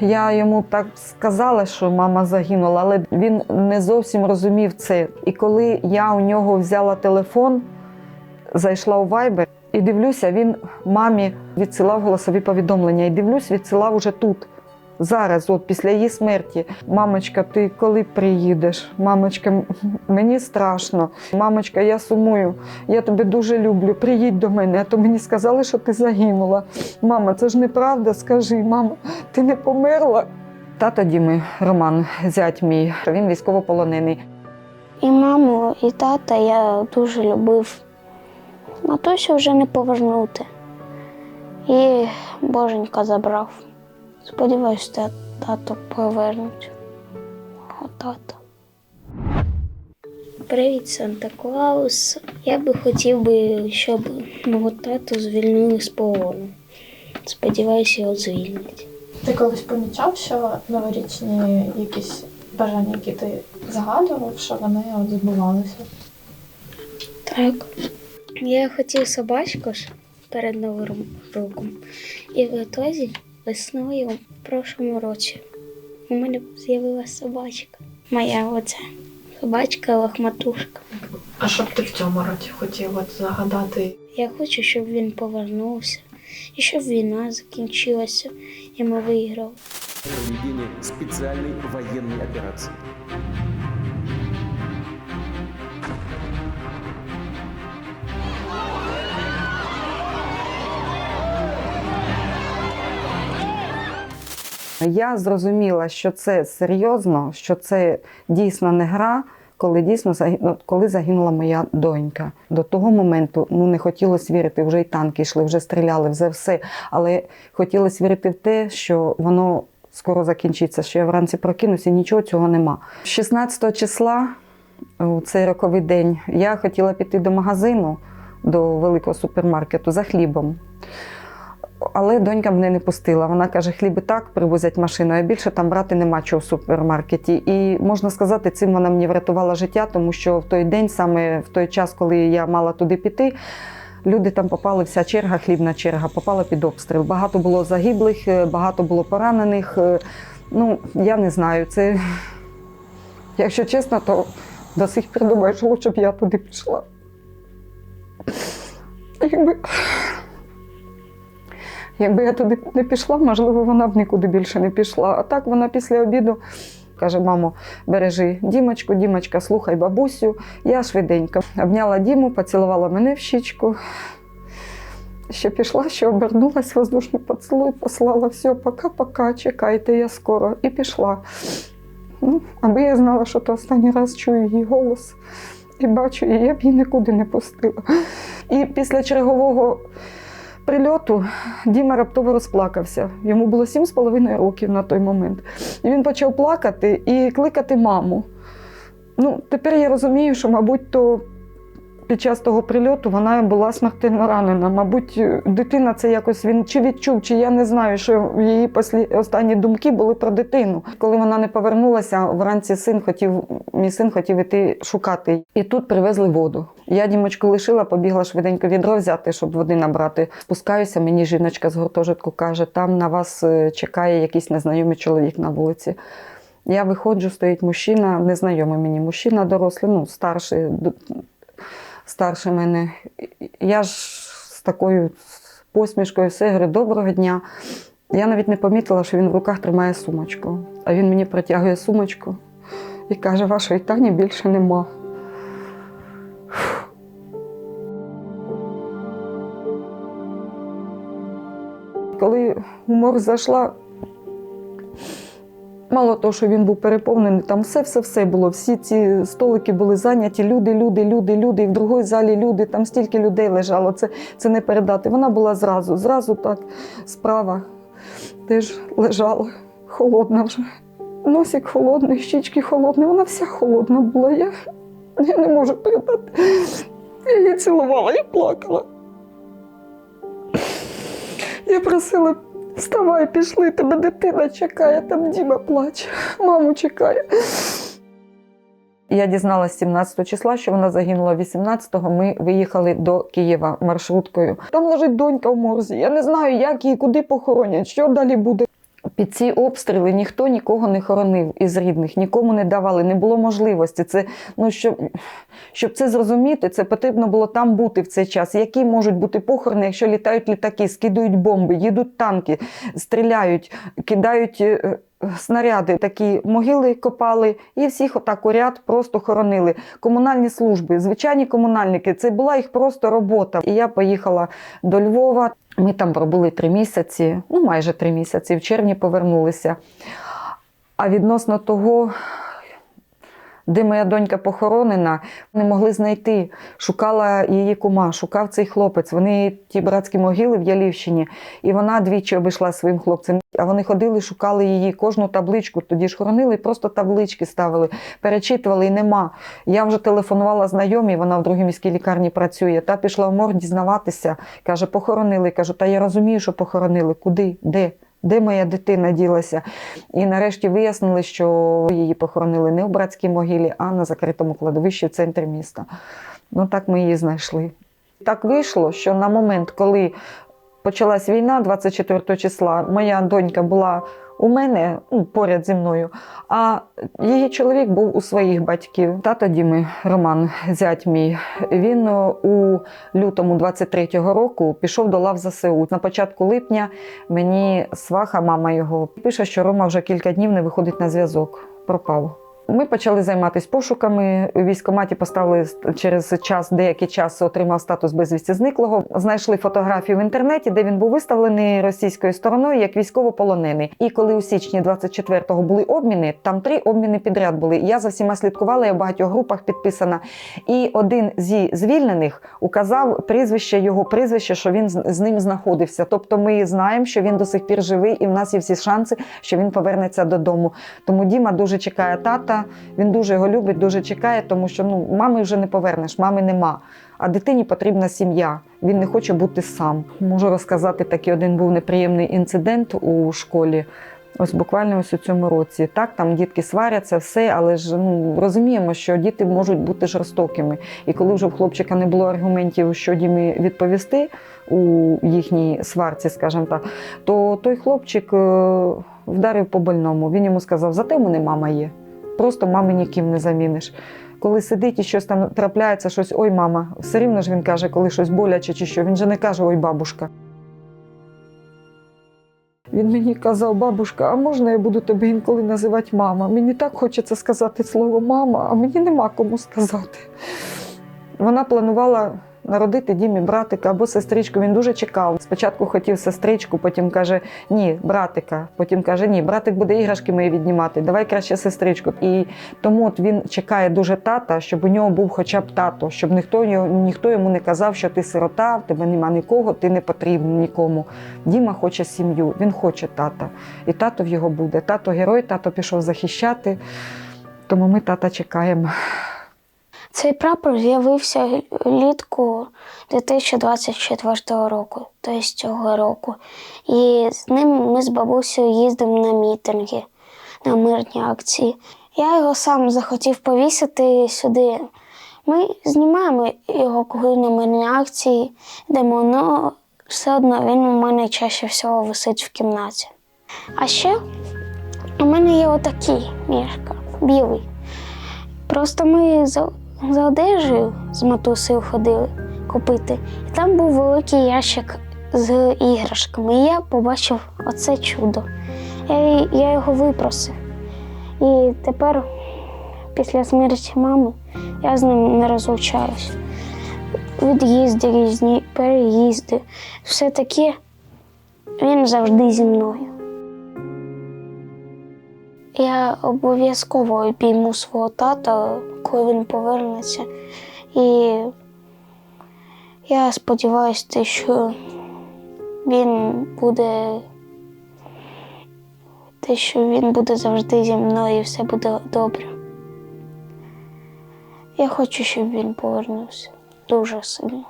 Я йому так сказала, що мама загинула, але він не зовсім розумів це. І коли я у нього взяла телефон, зайшла у Viber і дивлюся, він мамі відсилав голосові повідомлення. І дивлюсь, відсилав уже тут. Зараз, от після її смерті, мамочка, ти коли приїдеш? Мамочка, мені страшно. Мамочка, я сумую. Я тебе дуже люблю. Приїдь до мене. А то мені сказали, що ти загинула. Мама, це ж неправда. Скажи, мама, ти не померла. Тато Діми, Роман, зять мій, він військовополонений. І маму, і тата я дуже любив. Матусю вже не повернути. І боженька забрав. Сподіваюсь, та- тато повернуть. О, тато. Привіт, Санта Клаус. Я би хотів би, щоб мого тату звільнили з полону. Сподіваюся, його звільнять. Ти колись помічав, що новорічні якісь бажання, які ти загадував, що вони от збувалися? Так. Я хотів собачку ж перед Новим роком. І в ітозі весною в прошлому році у мене з'явилася собачка. Моя оця собачка лохматушка. А що б ти в цьому році хотів загадати? Я хочу, щоб він повернувся, і щоб війна закінчилася, і ми виграли. проведения специальной военной операции. Я зрозуміла, що це серйозно, що це дійсно не гра, коли дійсно ну, коли загинула моя донька. До того моменту ну не хотілося вірити, вже й танки йшли, вже стріляли, вже все. Але хотілося вірити в те, що воно скоро закінчиться, що я вранці прокинуся, і нічого цього нема. 16 числа, у цей роковий день, я хотіла піти до магазину, до великого супермаркету за хлібом. Але донька мене не пустила. Вона каже, хліб і так привозять машиною, а більше там брати нема чого в супермаркеті. І можна сказати, цим вона мені врятувала життя, тому що в той день, саме в той час, коли я мала туди піти, люди там попали, вся черга, хлібна черга, попала під обстріл. Багато було загиблих, е, багато було поранених. Е, Ну, я не знаю, це, якщо чесно, то до сих пір думаю, що лучше б я туди пішла. Якби... Якби я туди не пішла, можливо, вона б нікуди більше не пішла. А так вона після обіду каже: мамо, бережи Дімочку, Дімочка, слухай бабусю. Я швиденько обняла Діму, поцілувала мене в щічку. Ще пішла, ще обернулась, воздушний поцілуй, послала все, пока-пока, чекайте, я скоро. І пішла. Ну, аби я знала, що то останній раз чую її голос і бачу її, я б її нікуди не пустила. І після чергового прильоту Діма раптово розплакався. Йому було сім з половиною років на той момент. І він почав плакати і кликати маму. Ну, тепер я розумію, що, мабуть, то під час того прильоту вона була смертельно ранена. Мабуть, дитина це якось він чи відчув, чи я не знаю, що її послі... останні думки були про дитину. Коли вона не повернулася, вранці син хотів, мій син хотів іти шукати. І тут привезли воду. Я дімочку лишила, побігла швиденько відро взяти, щоб води набрати. Спускаюся, мені жіночка з гуртожитку каже, там на вас е, чекає якийсь незнайомий чоловік на вулиці. Я виходжу, стоїть мужчина, незнайомий мені мужчина дорослий, ну, старший, старший мене. Я ж з такою посмішкою все доброго дня. Я навіть не помітила, що він в руках тримає сумочку. А він мені протягує сумочку і каже, вашої Тані більше нема. Коли в морг зайшла, мало того, що він був переповнений, там все-все-все було. Всі ці столики були зайняті, люди, люди, люди, люди. І в другій залі люди, там стільки людей лежало, це, це не передати. Вона була зразу, зразу так, справа теж лежала, холодна вже. Носик холодний, щічки холодні, вона вся холодна була. Я, я не можу передати. Я її цілувала і плакала. Я просила, вставай, пішли, тебе дитина чекає, там Діма плаче, маму чекає. Я дізналася 17 числа, що вона загинула 18-го. Ми виїхали до Києва маршруткою. Там лежить донька в морзі. Я не знаю, як її, куди похоронять, що далі буде. Під ці обстріли ніхто нікого не хоронив із рідних, нікому не давали, не було можливості. Це, ну, щоб, щоб це зрозуміти, це потрібно було там бути в цей час. Які можуть бути похорони, якщо літають літаки, скидують бомби, їдуть танки, стріляють, кидають е, снаряди. Такі могили копали і всіх отак у ряд просто хоронили. Комунальні служби, звичайні комунальники, це була їх просто робота. І я поїхала до Львова. Ми там пробули три місяці, ну майже три місяці. В червні повернулися. А відносно того, де моя донька похоронена, не могли знайти. Шукала її кума, шукав цей хлопець. Вони ті братські могили в Ялівщині, і вона двічі обійшла своїм хлопцем. А вони ходили, шукали її кожну табличку. Тоді ж хоронили, просто таблички ставили, перечитували і нема. Я вже телефонувала знайомій, вона в другій міській лікарні працює. Та пішла в морг дізнаватися. Каже, похоронили. Кажу, та я розумію, що похоронили. Куди? Де? Де моя дитина ділася? І нарешті вияснили, що її похоронили не в братській могилі, а на закритому кладовищі в центрі міста. Ну так ми її знайшли. Так вийшло, що на момент, коли почалась війна, 24 числа, моя донька була у мене ну, поряд зі мною, а її чоловік був у своїх батьків. Тато Діми, Роман, зять мій, він е, у лютому 23-го року пішов до лав ЗСУ. На початку липня мені сваха, мама його, пише, що Рома вже кілька днів не виходить на зв'язок. Пропав. Ми почали займатися пошуками. Військкоматі поставили через час, деякий час отримав статус безвісті зниклого. Знайшли фотографію в інтернеті, де він був виставлений російською стороною як військовополонений. І коли у січні 24-го були обміни, там три обміни підряд були. Я за всіма слідкувала, я в багатьох групах підписана. І один зі звільнених указав прізвище його прізвище, що він з ним знаходився. Тобто ми знаємо, що він до сих пір живий, і в нас є всі шанси, що він повернеться додому. Тому Діма дуже чекає тата. Він дуже його любить, дуже чекає, тому що ну мами вже не повернеш, мами нема. А дитині потрібна сім'я. Він не хоче бути сам. Можу розказати, такий один був неприємний інцидент у школі. Ось буквально ось у цьому році. Так, там дітки сваряться, все, але ж ну розуміємо, що діти можуть бути жорстокими. І коли вже в хлопчика не було аргументів, що Дімі відповісти у їхній сварці, скажімо так, то той хлопчик е, вдарив по больному. Він йому сказав: зате в мене мама є. Просто мами ніким не заміниш. Коли сидить і щось там трапляється, щось ой, мама, все рівно ж він каже, коли щось боляче чи що. Він же не каже ой, бабушка. Він мені казав, бабушка, а можна я буду тебе інколи називати мама? Мені так хочеться сказати слово мама, а мені нема кому сказати. Вона планувала народити Дімі братика або сестричку. Він дуже чекав. Спочатку хотів сестричку, потім каже ні, братика. Потім каже, ні, братик буде іграшки мої віднімати. Давай краще сестричку. І тому от він чекає дуже тата, щоб у нього був хоча б тато, щоб ніхто ніхто йому не казав, що ти сирота, в тебе нема нікого, ти не потрібен нікому. Діма хоче сім'ю, він хоче тата. І тато в його буде. Тато герой, тато пішов захищати. Тому ми тата чекаємо. Цей прапор з'явився влітку 2024 року, тобто цього року. І з ним ми з бабусею їздимо на мітинги, на мирні акції. Я його сам захотів повісити сюди. Ми знімаємо його, коли на мирні акції йдемо, але все одно він у мене чаще всього висить в кімнаті. А ще у мене є отакий мішка, білий. Просто ми за одежею з матусею ходили купити. І там був великий ящик з іграшками. І я побачив оце чудо. Я, я його випросив. І тепер, після смерті мами, я з ним не розлучаюсь. Від'їзди різні, переїзди, все таке він завжди зі мною. Я обов'язково обійму свого тата, коли він повернеться. І я сподіваюся, що він буде. Те, що він буде завжди зі мною і все буде добре. Я хочу, щоб він повернувся дуже сильно.